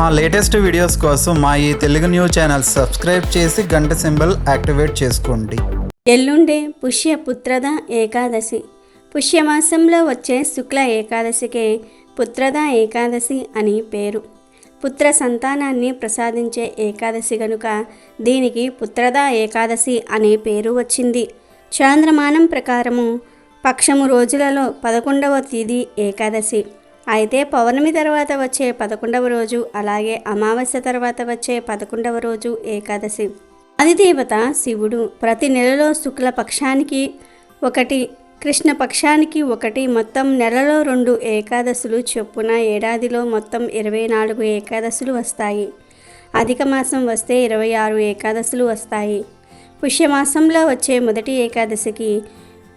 మా latest videos కోసం మా ఈ తెలుగు న్యూస్ ఛానల్ సబ్స్క్రైబ్ చేసి గంట సింబల్ యాక్టివేట్ చేసుకోండి. ఎల్లుండే పుష్య పుత్రద ఏకాదశి. పుష్యమాసంలో వచ్చే శుక్ల ఏకాదశికే పుత్రద ఏకాదశి అని పేరు. పుత్ర సంతానాన్ని ప్రసాదించే ఏకాదశి గనుక దీనికి పుత్రద ఏకాదశి అనే పేరు వచ్చింది. చాంద్రమానం ప్రకారము పక్షము రోజులలో పదకొండవ తేదీ ఏకాదశి. అయితే పౌర్ణమి తర్వాత వచ్చే పదకొండవ రోజు అలాగే అమావాస్య తర్వాత వచ్చే పదకొండవ రోజు ఏకాదశి. అధిదేవత శివుడు ప్రతి నెలలో శుక్ల పక్షానికి ఒకటి కృష్ణ పక్షానికి ఒకటి మొత్తం నెలలో రెండు ఏకాదశులు చొప్పున ఏడాదిలో మొత్తం ఇరవై నాలుగు ఏకాదశులు వస్తాయి. అధిక మాసం వస్తే ఇరవై ఆరు ఏకాదశులు వస్తాయి. పుష్యమాసంలో వచ్చే మొదటి ఏకాదశికి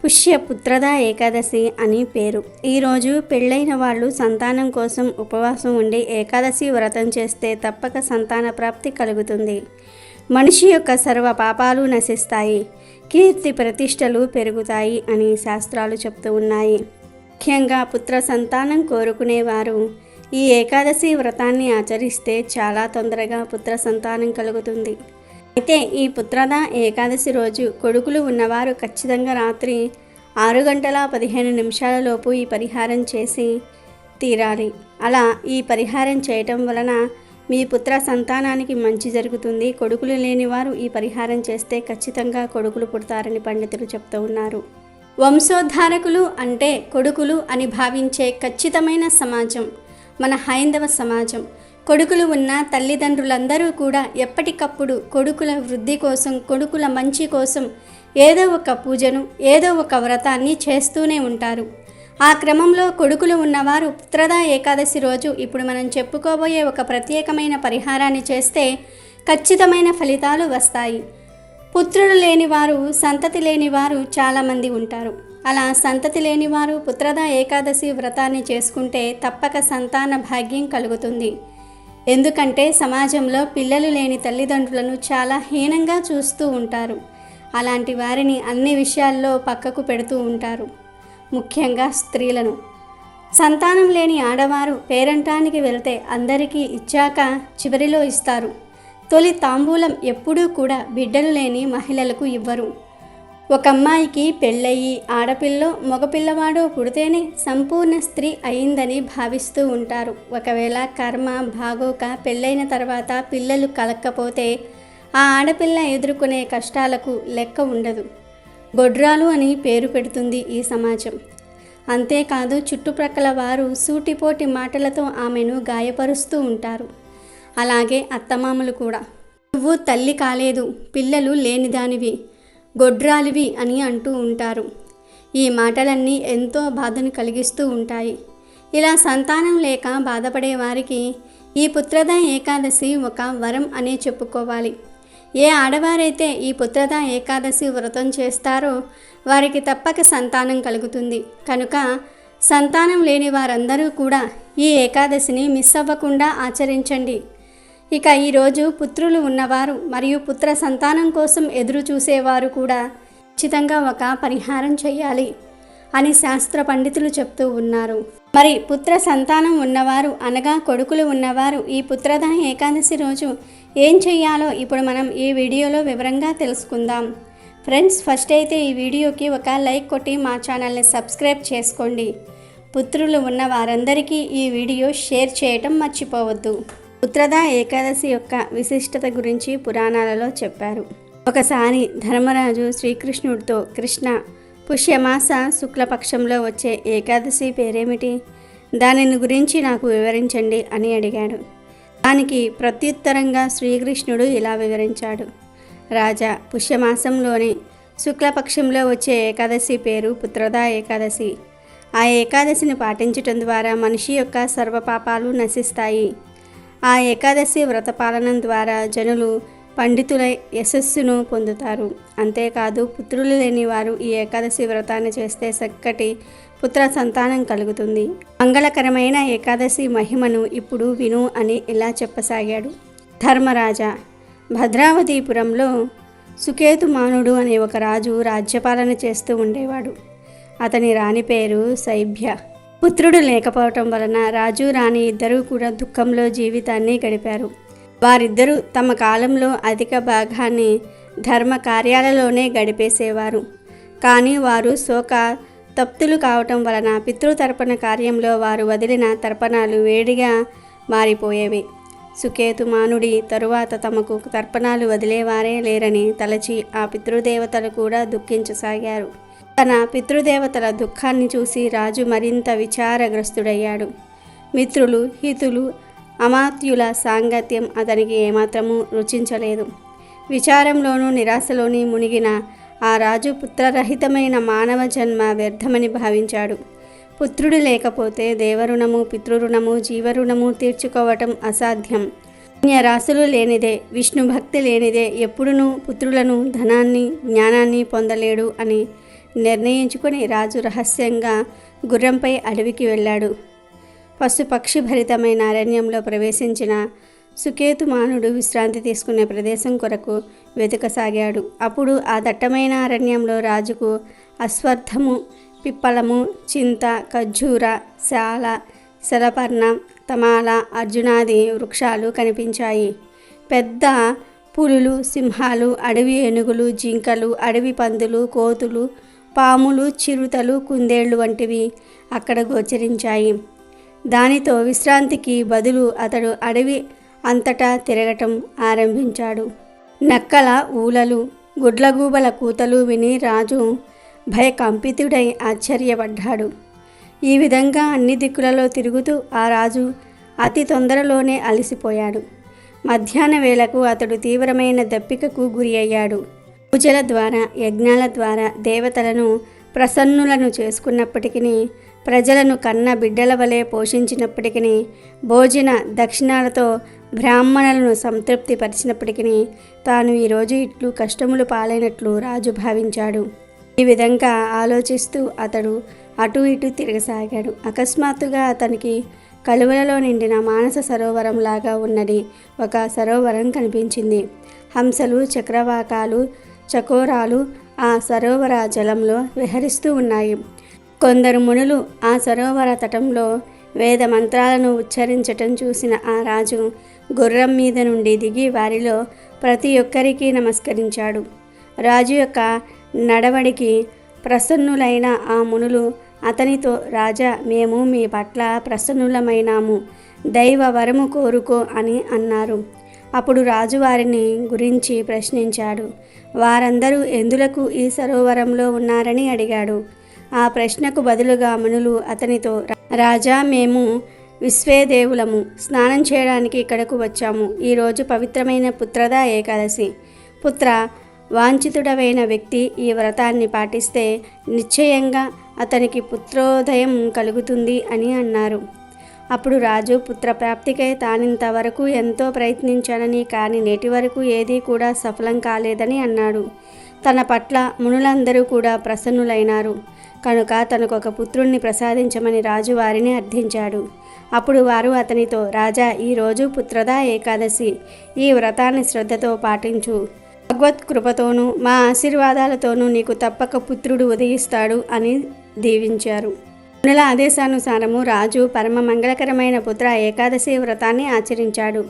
పుష్యపుత్రద ఏకాదశి అని పేరు. ఈరోజు పెళ్ళైన వాళ్ళు సంతానం కోసం ఉపవాసం ఉండి ఏకాదశి వ్రతం చేస్తే తప్పక సంతాన ప్రాప్తి కలుగుతుంది. మనిషి యొక్క సర్వ పాపాలు నశిస్తాయి. కీర్తి ప్రతిష్టలు పెరుగుతాయి అని శాస్త్రాలు చెప్తూ ఉన్నాయి. ముఖ్యంగా పుత్ర సంతానం కోరుకునేవారు. ఈ ఏకాదశి వ్రతాన్ని ఆచరిస్తే చాలా తొందరగా పుత్ర సంతానం కలుగుతుంది. అయితే ఈ పుత్రద ఏకాదశి రోజు కొడుకులు ఉన్నవారు ఖచ్చితంగా రాత్రి ఆరు గంటల పదిహేను నిమిషాలలోపు ఈ పరిహారం చేసి తీరాలి. అలా ఈ పరిహారం చేయటం వలన మీ పుత్ర సంతానానికి మంచి జరుగుతుంది. కొడుకులు లేని వారు ఈ పరిహారం చేస్తే ఖచ్చితంగా కొడుకులు పుడతారని పండితులు చెప్తూ ఉన్నారు. వంశోద్ధారకులు అంటే కొడుకులు అని భావించే ఖచ్చితమైన సమాజం మన హైందవ సమాజం. కొడుకులు ఉన్న తల్లిదండ్రులందరూ కూడా ఎప్పటికప్పుడు కొడుకుల వృద్ధి కోసం కొడుకుల మంచి కోసం ఏదో ఒక పూజను ఏదో ఒక వ్రతాన్ని చేస్తూనే ఉంటారు. ఆ క్రమంలో కొడుకులు ఉన్నవారు పుత్రదా ఏకాదశి రోజు ఇప్పుడు మనం చెప్పుకోబోయే ఒక ప్రత్యేకమైన పరిహారాన్ని చేస్తే ఖచ్చితమైన ఫలితాలు వస్తాయి. పుత్రుడు లేనివారు సంతతి లేనివారు చాలామంది ఉంటారు. అలా సంతతి లేనివారు పుత్రదా ఏకాదశి వ్రతాన్ని చేసుకుంటే తప్పక సంతాన భాగ్యం కలుగుతుంది. ఎందుకంటే సమాజంలో పిల్లలు లేని తల్లిదండ్రులను చాలా హీనంగా చూస్తూ ఉంటారు. అలాంటి వారిని అన్ని విషయాల్లో పక్కకు పెడుతూ ఉంటారు. ముఖ్యంగా స్త్రీలను. సంతానం లేని ఆడవారు పేరంటానికి వెళ్తే అందరికీ ఇచ్చాక చివరిలో ఇస్తారు. తొలి తాంబూలం ఎప్పుడూ కూడా బిడ్డలు లేని మహిళలకు ఇవ్వరు. ఒక అమ్మాయికి పెళ్ళయి ఆడపిల్లో మగపిల్లవాడో పుడితేనే సంపూర్ణ స్త్రీ అయిందని భావిస్తూ ఉంటారు. ఒకవేళ కర్మ బాగోక పెళ్ళైన తర్వాత పిల్లలు కలక్కపోతే ఆ ఆడపిల్ల ఎదుర్కొనే కష్టాలకు లెక్క ఉండదు. గొడ్రాలు అని పేరు పెడుతుంది ఈ సమాజం. అంతేకాదు చుట్టుప్రక్కల వారు సూటిపోటి మాటలతో ఆమెను గాయపరుస్తూ ఉంటారు. అలాగే అత్తమామలు కూడా. నువ్వు తల్లి కాలేదు పిల్లలు లేనిదానివి గొడ్రాలివి అని అంటూ ఉంటారు. ఈ మాటలన్నీ ఎంతో బాధను కలిగిస్తూ ఉంటాయి. ఇలా సంతానం లేక బాధపడే వారికి ఈ పుత్రద ఏకాదశి ఒక వరం అనే చెప్పుకోవాలి. ఏ ఆడవారైతే ఈ పుత్రద ఏకాదశి వ్రతం చేస్తారో వారికి తప్పక సంతానం కలుగుతుంది. కనుక సంతానం లేని వారందరూ కూడా ఈ ఏకాదశిని మిస్ అవ్వకుండా ఆచరించండి. ఇక ఈరోజు పుత్రులు ఉన్నవారు మరియు పుత్ర సంతానం కోసం ఎదురు చూసేవారు కూడా ఖచ్చితంగా ఒక పరిహారం చేయాలి అని శాస్త్ర పండితులు చెప్తూ ఉన్నారు. మరి పుత్ర సంతానం ఉన్నవారు అనగా కొడుకులు ఉన్నవారు ఈ పుత్రద ఏకాదశి రోజు ఏం చేయాలో ఇప్పుడు మనం ఈ వీడియోలో వివరంగా తెలుసుకుందాం. ఫ్రెండ్స్ ఫస్ట్ అయితే ఈ వీడియోకి ఒక లైక్ కొట్టి మా ఛానల్ని సబ్స్క్రైబ్ చేసుకోండి. పుత్రులు ఉన్న వారందరికీ ఈ వీడియో షేర్ చేయటం మర్చిపోవద్దు. పుత్రద ఏకాదశి యొక్క విశిష్టత గురించి పురాణాలలో చెప్పారు. ఒకసారి ధర్మరాజు శ్రీకృష్ణుడితో కృష్ణ పుష్యమాస శుక్లపక్షంలో వచ్చే ఏకాదశి పేరేమిటి? దానిని గురించి నాకు వివరించండి అని అడిగాడు. దానికి ప్రత్యుత్తరంగా శ్రీకృష్ణుడు ఇలా వివరించాడు. రాజా పుష్యమాసంలోని శుక్లపక్షంలో వచ్చే ఏకాదశి పేరు పుత్రదా ఏకాదశి. ఆ ఏకాదశిని పాటించటం ద్వారా మనిషి యొక్క సర్వపాపాలు నశిస్తాయి. ఆ ఏకాదశి వ్రతపాలనం ద్వారా జనులు పండితుల యశస్సును పొందుతారు. అంతేకాదు పుత్రులు లేని వారు ఈ ఏకాదశి వ్రతాన్ని చేస్తే చక్కటి పుత్ర సంతానం కలుగుతుంది. మంగళకరమైన ఏకాదశి మహిమను ఇప్పుడు విను అని ఇలా చెప్పసాగాడు. ధర్మరాజా భద్రావతిపురంలో సుకేతుమానుడు అనే ఒక రాజు రాజ్యపాలన చేస్తూ ఉండేవాడు. అతని రాణి పేరు సైభ్య. పుత్రుడు లేకపోవటం వలన రాజు రాణి ఇద్దరూ కూడా దుఃఖంలో జీవితాన్ని గడిపారు. వారిద్దరూ తమ కాలంలో అధిక భాగాన్ని ధర్మ కార్యాలలోనే గడిపేసేవారు. కానీ వారు శోక తప్తులు కావటం వలన పితృతర్పణ కార్యంలో వారు వదిలిన తర్పణాలు వేడిగా మారిపోయేవి. సుకేతుమానుడి తరువాత తమకు తర్పణాలు వదిలేవారే లేరని తలచి ఆ పితృదేవతలు కూడా దుఃఖించసాగారు. తన పితృదేవతల దుఃఖాన్ని చూసి రాజు మరింత విచారగ్రస్తుడయ్యాడు. మిత్రులు హితులు అమాత్యుల సాంగత్యం అతనికి ఏమాత్రమూ రుచించలేదు. విచారంలోనూ నిరాశలోని మునిగిన ఆ రాజు పుత్రరహితమైన మానవ జన్మ వ్యర్థమని భావించాడు. పుత్రుడు లేకపోతే దేవరుణము పితృరుణము జీవరుణము తీర్చుకోవటం అసాధ్యం. రాశులు లేనిదే విష్ణు భక్తి లేనిదే ఎప్పుడునూ పుత్రులను ధనాన్ని జ్ఞానాన్ని పొందలేడు అని నిర్ణయించుకొని రాజు రహస్యంగా గుర్రంపై అడవికి వెళ్ళాడు. పశుపక్షి భరితమైన అరణ్యంలో ప్రవేశించిన సుకేతుమానుడు విశ్రాంతి తీసుకునే ప్రదేశం కొరకు వెతకసాగాడు. అప్పుడు ఆ దట్టమైన అరణ్యంలో రాజుకు అశ్వర్థము పిప్పలము చింత ఖర్జూర శాల శలపర్ణ తమాల అర్జునాది వృక్షాలు కనిపించాయి. పెద్ద పులులు సింహాలు అడవి ఏనుగులు జింకలు అడవి పందులు కోతులు పాములు చిరుతలు కుందేళ్ళు వంటివి అక్కడ గోచరించాయి. దానితో విశ్రాంతికి బదులు అతడు అడవి అంతటా తిరగటం ఆరంభించాడు. నక్కల ఊలలు గుడ్లగూబల కూతలు విని రాజు భయకంపితుడై ఆశ్చర్యపడ్డాడు. ఈ విధంగా అన్ని దిక్కులలో తిరుగుతూ ఆ రాజు అతి తొందరలోనే అలసిపోయాడు. మధ్యాహ్న వేళకు అతడు తీవ్రమైన దప్పికకు గురి అయ్యాడు. పూజల ద్వారా యజ్ఞాల ద్వారా దేవతలను ప్రసన్నులను చేసుకున్నప్పటికీ ప్రజలను కన్న బిడ్డల వలె పోషించినప్పటికీ భోజన దక్షిణాలతో బ్రాహ్మణులను సంతృప్తిపరిచినప్పటికీ తాను ఈరోజు ఇట్లు కష్టములు పాలైనట్లు రాజు భావించాడు. ఈ విధంగా ఆలోచిస్తూ అతడు అటు ఇటు తిరగసాగాడు. అకస్మాత్తుగా అతనికి కలువలలో నిండిన మానస సరోవరంలాగా ఉన్నది ఒక సరోవరం కనిపించింది. హంసలు చక్రవాకాలు చకోరాలు ఆ సరోవర జలంలో విహరిస్తూ ఉన్నాయి. కొందరు మునులు ఆ సరోవర తటంలో వేద మంత్రాలను ఉచ్చరించటం చూసిన ఆ రాజు గుర్రం మీద నుండి దిగి వారిలో ప్రతి ఒక్కరికి నమస్కరించాడు. రాజు యొక్క నడవడికి ప్రసన్నులైన ఆ మునులు అతనితో రాజా మేము మీ పట్ల ప్రసన్నులమైనాము. దైవ వరము కోరుకో అని అన్నారు. అప్పుడు రాజు వారిని గురించి ప్రశ్నించాడు. వారందరూ ఎందులకు ఈ సరోవరంలో ఉన్నారని అడిగాడు. ఆ ప్రశ్నకు బదులుగా మునులు అతనితో రాజా మేము విశ్వేదేవులము. స్నానం చేయడానికి ఇక్కడకు వచ్చాము. ఈరోజు పవిత్రమైన పుత్రదా ఏకాదశి. పుత్ర వాంఛితుడవైన వ్యక్తి ఈ వ్రతాన్ని పాటిస్తే నిశ్చయంగా అతనికి పుత్రోదయం కలుగుతుంది అని అన్నారు. అప్పుడు రాజు పుత్రప్రాప్తికై తానింతవరకు ఎంతో ప్రయత్నించానని కానీ నేటి వరకు ఏదీ కూడా సఫలం కాలేదని అన్నాడు. తన పట్ల మునులందరూ కూడా ప్రసన్నులైనారు. కనుక తనకు ఒక పుత్రుణ్ణి ప్రసాదించమని రాజు వారిని అర్థించాడు. అప్పుడు వారు అతనితో రాజా ఈరోజు పుత్రదా ఏకాదశి. ఈ వ్రతాన్ని శ్రద్ధతో పాటించు. భగవత్ కృపతోనూ మా ఆశీర్వాదాలతోనూ నీకు తప్పక పుత్రుడు ఉదయిస్తాడు అని దీవించారు. మునుల ఆదేశానుసారము రాజు పరమ మంగళకరమైన పుత్ర ఏకాదశి వ్రతాన్ని ఆచరించాడు.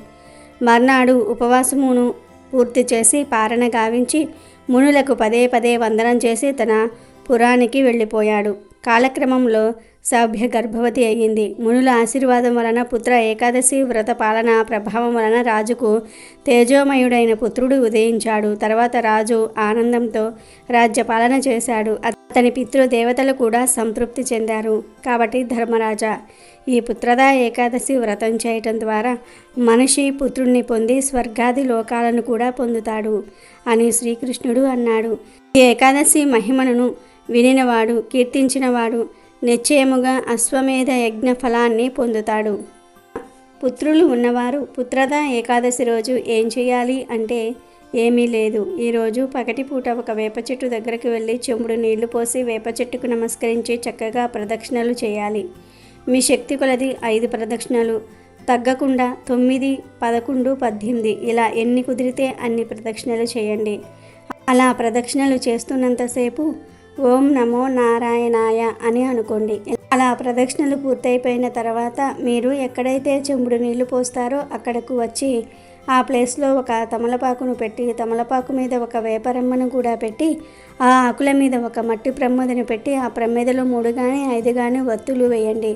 మర్నాడు ఉపవాసమును పూర్తి చేసి పారణ గావించి మునులకు పదే పదే వందనం చేసి తన పురానికి వెళ్ళిపోయాడు. కాలక్రమంలో సభ్య గర్భవతి అయ్యింది. మునుల ఆశీర్వాదం వలన పుత్ర ఏకాదశి వ్రత పాలన ప్రభావం వలన రాజుకు తేజోమయుడైన పుత్రుడు ఉదయించాడు. తర్వాత రాజు ఆనందంతో రాజ్యపాలన చేశాడు. అతని పితృదేవతలు కూడా సంతృప్తి చెందారు. కాబట్టి ధర్మరాజా ఈ పుత్రదా ఏకాదశి వ్రతం చేయటం ద్వారా మనిషి పుత్రుణ్ణి పొంది స్వర్గాది లోకాలను కూడా పొందుతాడు అని శ్రీకృష్ణుడు అన్నాడు. ఈ ఏకాదశి మహిమను వినినవాడు కీర్తించినవాడు నిశ్చయముగా అశ్వమేధ యజ్ఞ ఫలాన్ని పొందుతాడు. పుత్రులు ఉన్నవారు పుత్రద ఏకాదశి రోజు ఏం చేయాలి అంటే ఏమీ లేదు. ఈరోజు పగటిపూట ఒక వేప చెట్టు దగ్గరికి వెళ్ళి చెంబుడు నీళ్ళు పోసి వేప చెట్టుకు నమస్కరించి చక్కగా ప్రదక్షిణలు చేయాలి. మీ శక్తి కొలది ఐదు ప్రదక్షిణలు. తగ్గకుండా తొమ్మిది పదకొండు పద్దెనిమిది ఇలా ఎన్ని కుదిరితే అన్ని ప్రదక్షిణలు చేయండి. అలా ప్రదక్షిణలు చేస్తున్నంతసేపు ఓం నమో నారాయణాయ అని అనుకోండి. అలా ప్రదక్షిణలు పూర్తయిపోయిన తర్వాత మీరు ఎక్కడైతే చెంబుడు నీళ్ళు పోస్తారో అక్కడకు వచ్చి ఆ ప్లేస్లో ఒక తమలపాకును పెట్టి తమలపాకు మీద ఒక వేపరెమ్మను కూడా పెట్టి ఆ ఆకుల మీద ఒక మట్టి ప్రమ్మదను పెట్టి ఆ ప్రమ్మేదలో మూడు కానీ ఐదు కానీ వత్తులు వేయండి.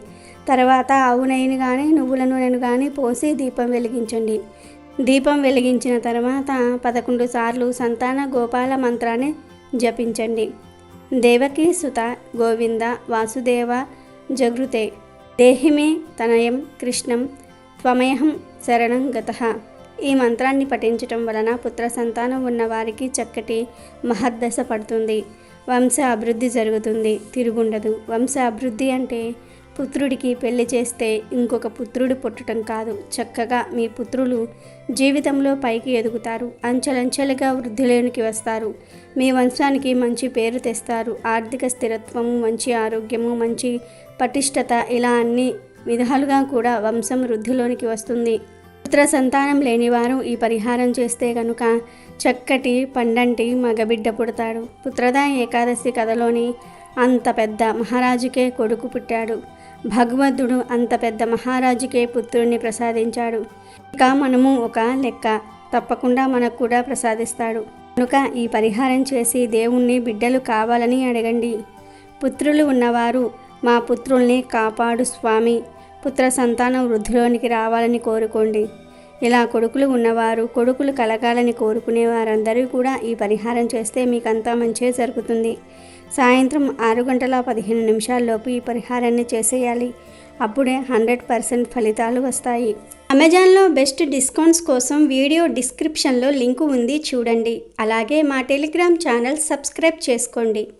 తర్వాత ఆవు నెయ్యిని కానీ నువ్వుల నూనెను కానీ పోసి దీపం వెలిగించండి. దీపం వెలిగించిన తర్వాత పదకొండు సార్లు సంతాన గోపాల మంత్రాన్ని జపించండి. దేవకీ సుత గోవింద వాసుదేవ జగృతే దేహిమే తనయం కృష్ణం త్వమేహం శరణం గత. ఈ మంత్రాన్ని పఠించటం వలన పుత్ర సంతానం ఉన్నవారికి చక్కటి మహద్దశ పడుతుంది. వంశ అభివృద్ధి జరుగుతుంది. తిరుగుండదు. వంశ అభివృద్ధి అంటే పుత్రుడికి పెళ్ళి చేస్తే ఇంకొక పుత్రుడు పుట్టడం కాదు. చక్కగా మీ పుత్రులు జీవితంలో పైకి ఎదుగుతారు. అంచెలంచెలుగా వృద్ధిలోనికి వస్తారు. మీ వంశానికి మంచి పేరు తెస్తారు. ఆర్థిక స్థిరత్వము మంచి ఆరోగ్యము మంచి పటిష్టత ఇలా అన్ని విధాలుగా కూడా వంశం వృద్ధిలోనికి వస్తుంది. పుత్ర సంతానం లేనివారు ఈ పరిహారం చేస్తే కనుక చక్కటి పండంటి మగబిడ్డ పుడతాడు. పుత్రదా ఏకాదశి కథలోని అంత పెద్ద మహారాజుకే కొడుకు పుట్టాడు. భగవంతుడు అంత పెద్ద మహారాజుకే పుత్రుణ్ణి ప్రసాదించాడు. ఇక మనము ఒక లెక్క తప్పకుండా మనకు కూడా ప్రసాదిస్తాడు. కనుక ఈ పరిహారం చేసి దేవుణ్ణి బిడ్డలు కావాలని అడగండి. పుత్రులు ఉన్నవారు మా పుత్రుల్ని కాపాడు స్వామి. పుత్ర సంతానం వృద్ధిలోనికి రావాలని కోరుకోండి. ఇలా కొడుకులు ఉన్నవారు కొడుకులు కలగాలని కోరుకునే వారందరూ కూడా ఈ పరిహారం చేస్తే మీకు అంతా జరుగుతుంది. సాయంత్రం ఆరు గంటల పదిహేను నిమిషాల్లోపు ఈ పరిహారాన్ని చేసేయాలి. అప్పుడే హండ్రెడ్ పర్సెంట్ ఫలితాలు వస్తాయి. అమెజాన్లో బెస్ట్ డిస్కౌంట్స్ కోసం వీడియో డిస్క్రిప్షన్లో లింకు ఉంది చూడండి. అలాగే మా టెలిగ్రామ్ ఛానల్ సబ్స్క్రైబ్ చేసుకోండి.